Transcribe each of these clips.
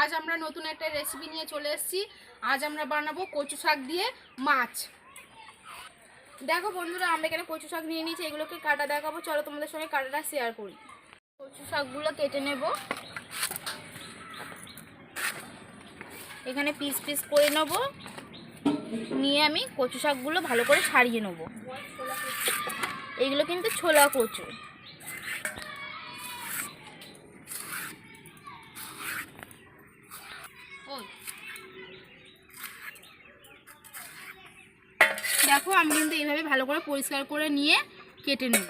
আজ আমরা নতুন একটা রেসিপি নিয়ে চলে এসেছি। আজ আমরা বানাবো কচু শাক দিয়ে মাছ। দেখো বন্ধুরা, আমরা এখানে কচু শাক নিয়ে নিয়েছি, এগুলোকে কাটা দেখাবো। চলো তোমাদের সঙ্গে কাটাটা শেয়ার করি। কচু শাকগুলো কেটে নেব। এখানে পিস পিস করে নেব। নিয়ে আমি কচু শাকগুলো ভালো করে ছাড়িয়ে নেব। এগুলো কিন্তু ছোলা কচু। দেখো আমি কিন্তু এইভাবে ভালো করে পরিষ্কার করে নিয়ে কেটে নেব।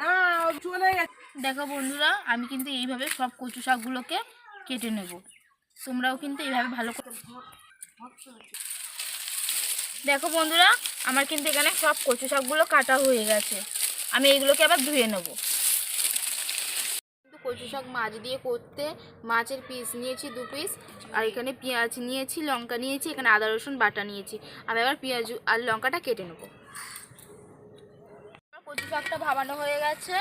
না চলে গেছে। দেখো বন্ধুরা আমি কিন্তু এইভাবে সব কচু শাকগুলোকে কেটে নেব। তোমরাও কিন্তু এইভাবে ভালো করে দেখো বন্ধুরা আমার কিন্তু এখানে সব কচু শাকগুলো কাটা হয়ে গেছে। আমি এইগুলোকে আবার ধুয়ে নেব। কচু শাক মাছ দিয়ে করতে মাছের পিস নিয়েছি দু পিস আর এখানে পেঁয়াজ নিয়েছি, লঙ্কা নিয়েছি, এখানে আদা, রসুন, বাটা নিয়েছি। আমি আবার পেঁয়াজ আর লঙ্কাটা কেটে নেব। কচু শাকটা ভাবানো হয়ে গেছে,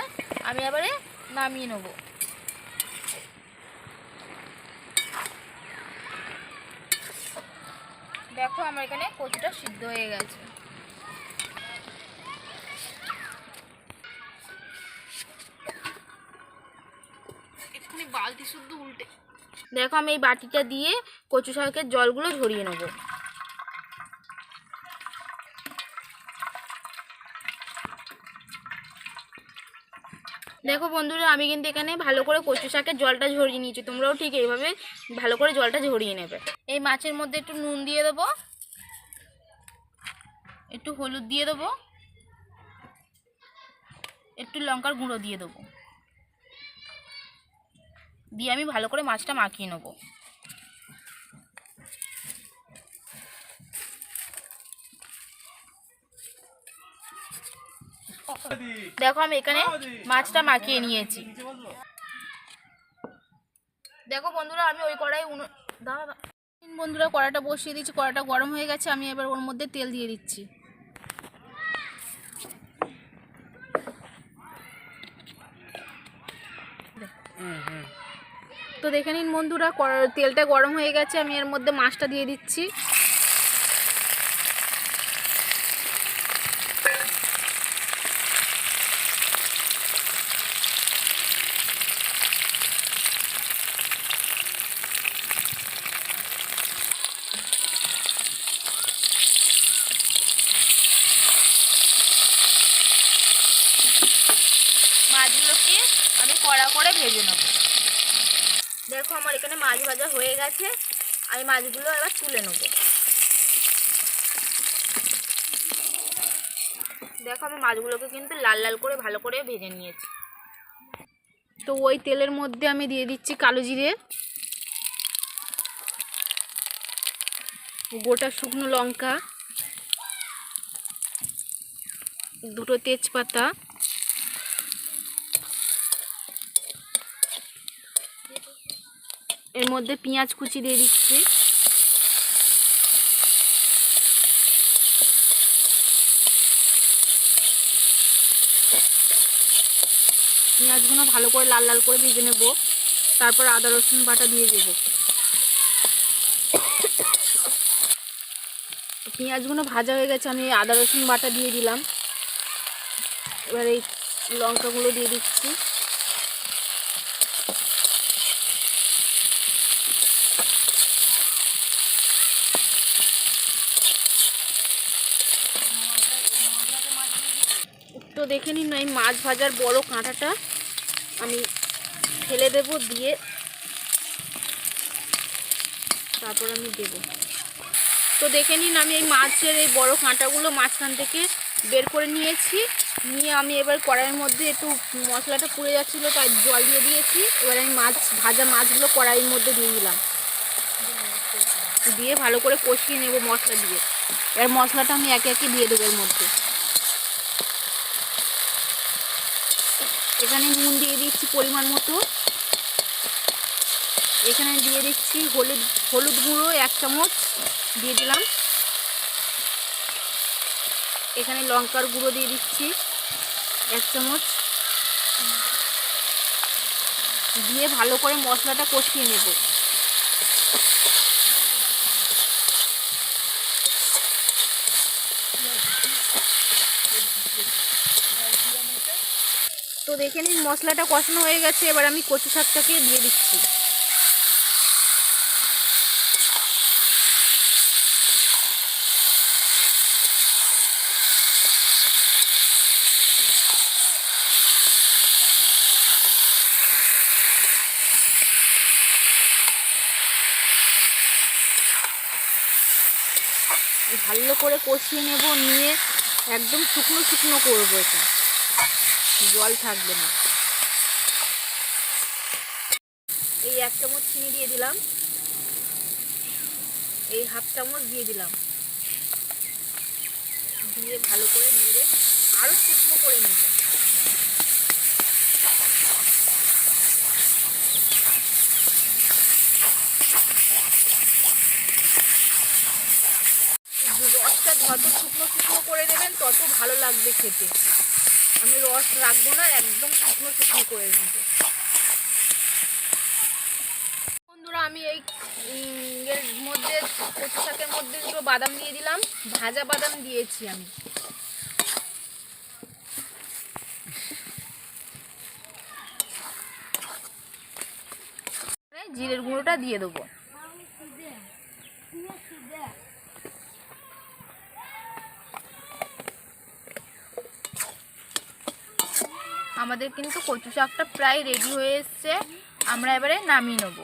আমি এবারে নামিয়ে নেব। দেখো আমার এখানে কচুটা সিদ্ধ হয়ে গেছে। বালতি শুদ্ধ উল্টে। দেখো আমি এই বাটিটা দিয়ে কচু শাকের জলগুলো ঝরিয়ে নেব। দেখো বন্ধুরা, আমি কিন্তু এখানে ভালো করে কচু শাকের জলটা ঝরিয়ে নিয়েছি। তোমরাও ঠিক এইভাবে ভালো করে জলটা ঝরিয়ে নেবে। এই মাছের মধ্যে একটু নুন দিয়ে দেবো। একটু হলুদ দিয়ে দেবো। একটু লঙ্কার গুঁড়ো দিয়ে দেবো। দিয়ে আমি ভালো করে মাছটা মাখিয়ে নেব। দেখো আমি এখানে মাছটা মাখিয়ে নিয়েছি। দেখো বন্ধুরা, আমি ওই কড়াই দাঁড়া। বন্ধুরা কড়াটা বসিয়ে দিচ্ছি কড়াটা গরম হয়ে গেছে, আমি এবার ওর মধ্যে তেল দিয়ে দিচ্ছি। তো দেখে নিন বন্ধুরা তেলটা গরম হয়ে গেছে, আমি এর মধ্যে মাছটা দিয়ে দিচ্ছি। আমি কড়া করে ভেজে নেব। দেখো আমার এখানে মাছ ভাজা হয়ে গেছে। আমি মাছগুলো এবার তুলে নেব। দেখো আমি মাছগুলোকে কিন্তু লাল লাল করে ভালো করে ভেজে নিয়েছি। তো ওই তেলের মধ্যে আমি দিয়ে দিচ্ছি কালো জিরে। গোটা শুকনো লঙ্কা। দুটো তেজপাতা। এর মধ্যে পেঁয়াজ কুচি দিয়ে দিচ্ছি। পেঁয়াজগুলো ভালো করে লাল লাল করে ভেজে নেব। তারপর আদা, রসুন বাটা দিয়ে দেব। পেঁয়াজগুলো ভাজা হয়ে গেছে, আমি আদা, রসুন বাটা দিয়ে দিলাম। এবার এই লঙ্কাগুলো দিয়ে দিচ্ছি। দেখে নিন এই মাছ ভাজার বড় কাঁটাটা আমি ফেলে দেব, দিয়ে তারপর আমি দেব। তো দেখে নিন, আমি এই মাছের এই বড় কাঁটাগুলো মাঝখান থেকে বের করে নিয়েছি। নিয়ে আমি এবার কড়াইয়ের মধ্যে একটু মশলাটা পুড়ে যাচ্ছিল, তাই জল দিয়ে দিয়েছি। এবার আমি মাছ, ভাজা মাছগুলো কড়াইয়ের মধ্যে দিয়ে দিলাম। দিয়ে ভালো করে কষিয়ে নেব মশলা দিয়ে। এবার মশলাটা আমি একে একে দিয়ে দেবো এর মধ্যে। এখানে নুন দিয়ে দিচ্ছি পরিমাণ মতো। এখানে দিয়ে দিচ্ছি হলুদ হলুদ গুঁড়ো এক চামচ দিয়ে দিলাম। এখানে লঙ্কার গুঁড়ো দিয়ে দিচ্ছি এক চামচ। দিয়ে ভালো করে মশলাটা কষিয়ে নেব। দেখে নিন, মশলাটা কষানো হয়ে গেছে, এবার আমি কচু শাকটাকে দিয়ে দিচ্ছি। ভালো করে কষিয়ে নেব, নিয়ে একদম শুকনো শুকনো করব এটা। জল থাকবে না। এই এক চামচ চিনি দিয়ে দিলাম। এই হাফ চামচ দিয়ে দিলাম। দিয়ে ভালো করে নেড়ে আরও শুকনো করে নেব। রসটা যত শুকনো শুকনো করে নেবেন, তত ভালো লাগবে খেতে। আমি রস রাখব না, একদম শুকনো শুকনো করে নেব। বন্ধুরা, আমি এই এর মধ্যে কচু শাকের মধ্যে দুটো বাদাম দিয়ে দিলাম। ভাজা বাদাম দিয়েছি আমি। জিরের গুঁড়োটা দিয়ে দেবো। আমাদের কিন্তু কচু শাকটা প্রায় রেডি হয়ে এসছে। আমরা এবারে নামিয়ে নেব।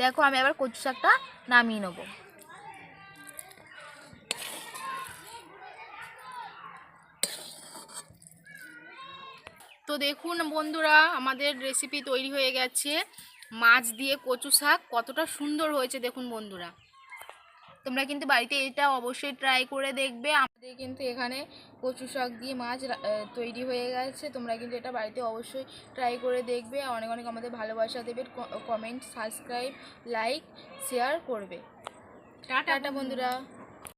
দেখো, আমি এবার কচু শাকটা নামিয়ে নেব। তো দেখুন বন্ধুরা, আমাদের রেসিপি তৈরি হয়ে গেছে। মাছ দিয়ে কচু শাক কতটা সুন্দর হয়েছে দেখুন বন্ধুরা। তোমরা কিন্তু বাড়িতে এটা অবশ্যই ট্রাই করে দেখবে। আমাদের কিন্তু এখানে কচু শাক দিয়ে মাছ তৈরি হয়ে গেছে। তোমরা কিন্তু এটা বাড়িতে অবশ্যই ট্রাই করে দেখবে। অনেক অনেক আমাদের ভালোবাসা দেবে। কমেন্ট সাবস্ক্রাইব লাইক শেয়ার করবে। টাটা বন্ধুরা।